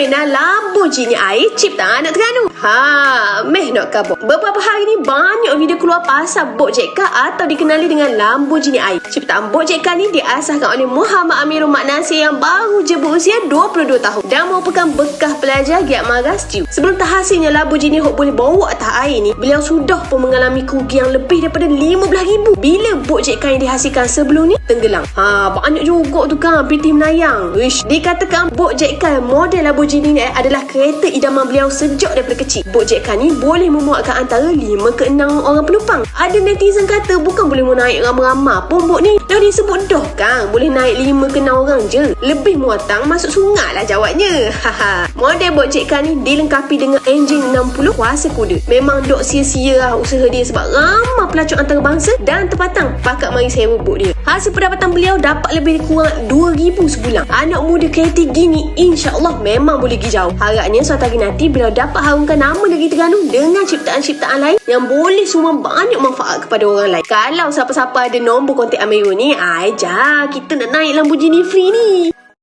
permainan Lamborghini air ciptaan anak Terengganu. Ha, meh nak kabut. Beberapa hari ni banyak video keluar pasal bot JK atau dikenali dengan Lamborghini air. Ciptaan bot JK ni diasahkan oleh Muhammad Amirul Mak Nasir yang baru je berusia 22 tahun dan merupakan bekas pelajar Giat Maras Stew. Sebelum terhasilnya Lamborghini Hok boleh bawa atas air ni, beliau sudah pun mengalami kerugian lebih daripada RM15,000 bila bot JK yang dihasilkan sebelum ni tenggelam. Ha, banyak juga tu kan pitih menayang. Wish, dikatakan bot JK model Lamborghini ni adalah kereta idaman beliau sejak daripada kecil. Bot JK ni boleh memuatkan antara 5 ke 6 orang penumpang. Ada netizen kata bukan boleh menaik ramai-ramai pun bot ni. Dah disebut dah kan boleh naik 5 ke 6 orang je. Lebih muatan masuk sungai lah jawabnya. Model bot JK ni dilengkapi dengan enjin 60 kuasa kuda. Memang dok sia-sia lah usaha dia sebab ramai pelacur antarabangsa dan terpatang pakat mari sewa bot dia. Hasil pendapatan beliau dapat lebih kurang 2000 sebulan. Anak muda kreatif gini insya-Allah memang boleh pergi jauh. Harapnya suatu hari nanti beliau dapat harumkan nama negeri Terengganu dengan ciptaan-ciptaan lain yang boleh semua banyak manfaat kepada orang lain. Kalau siapa-siapa ada nombor kontak Amirul ni, aja kita nak naik Lamborghini free ni.